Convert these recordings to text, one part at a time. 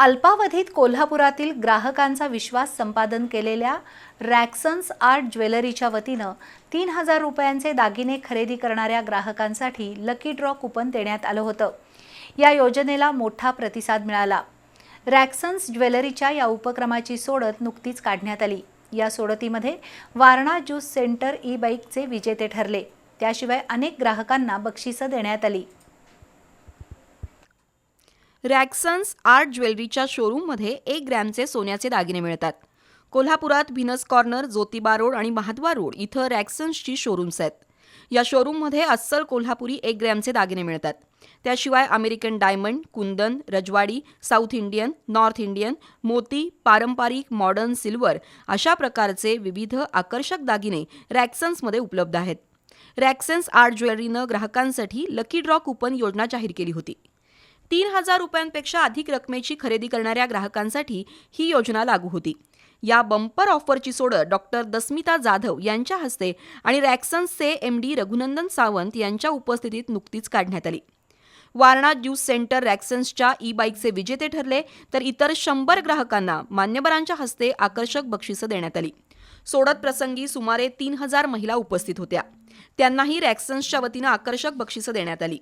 अल्पावधीत कोल्हापुरातील ग्राहकांचा विश्वास संपादन केलेल्या रॅक्सन्स आर्ट ज्वेलरीच्या वतीनं तीन हजार रुपयांचे दागिने खरेदी करणाऱ्या ग्राहकांसाठी लकी ड्रॉ कुपन देण्यात आलं होतं. या योजनेला मोठा प्रतिसाद मिळाला. रॅक्सन्स ज्वेलरीच्या या उपक्रमाची सोडत नुकतीच काढण्यात आली. या सोडतीमध्ये वारणा ज्यूस सेंटर ई बाईकचे विजेते ठरले. त्याशिवाय अनेक ग्राहकांना बक्षिसं देण्यात आली. रॅक्सन्स आर्ट ज्वेलरीच्या शोरूममध्ये एक ग्रॅमचे सोन्याचे दागिने मिळतात. कोल्हापुरात व्हिनस कॉर्नर ज्योतिबा रोड आणि महाद्वार रोड इथं रॅक्सन्सची शोरूम्स आहेत. या शोरूममध्ये अस्सल कोल्हापुरी एक ग्रॅमचे दागिने मिळतात. त्याशिवाय अमेरिकन डायमंड कुंदन रजवाडी साऊथ इंडियन नॉर्थ इंडियन मोती पारंपरिक मॉडर्न सिल्वर अशा प्रकारचे विविध आकर्षक दागिने रॅक्सन्समध्ये उपलब्ध आहेत. रॅक्सन्स आर्ट ज्वेलरीनं ग्राहकांसाठी लकी ड्रॉ कुपन योजना जाहीर केली होती. तीन हजार रुपयांपेक्षा अधिक रकमेची खरेदी करणाऱ्या ग्राहकांसाठी ही योजना लागू होती. या बंपर ऑफरची सोडत डॉक्टर दस्मिता जाधव यांच्या हस्ते आणि रॅक्सन्सचे एम डी रघुनंदन सावंत यांच्या उपस्थितीत नुकतीच काढण्यात आली. वारणा ज्यूस सेंटर रॅक्सन्सच्या ई बाईकचे विजेते ठरले तर इतर शंभर ग्राहकांना मान्यवरांच्या हस्ते आकर्षक बक्षिसं देण्यात आली. सोडत प्रसंगी सुमारे तीन हजार महिला उपस्थित होत्या. त्यांनाही रॅक्सन्सच्या वतीनं आकर्षक बक्षिसं देण्यात आली.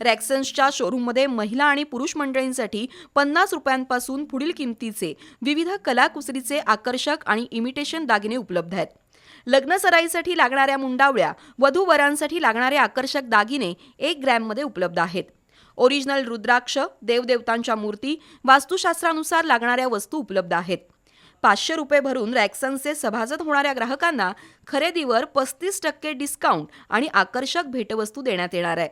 रॅक्सन्सच्या शोरूममध्ये महिला आणि पुरुष मंडळींसाठी पन्नास रुपयांपासून पुढील किमतीचे विविध कलाकुसरीचे आकर्षक आणि इमिटेशन दागिने उपलब्ध आहेत. लग्न सराईसाठी लागणाऱ्या मुंडावळ्या वधूवरांसाठी लागणारे आकर्षक दागिने एक ग्रॅममध्ये उपलब्ध आहेत. ओरिजिनल रुद्राक्ष देवदेवतांच्या मूर्ती वास्तुशास्त्रानुसार लागणाऱ्या वस्तू उपलब्ध आहेत. पाचशे रुपये भरून रॅक्सनचे सभासद होणाऱ्या ग्राहकांना खरेदीवर पस्तीस टक्के डिस्काउंट आणि आकर्षक भेटवस्तू देण्यात येणार आहे.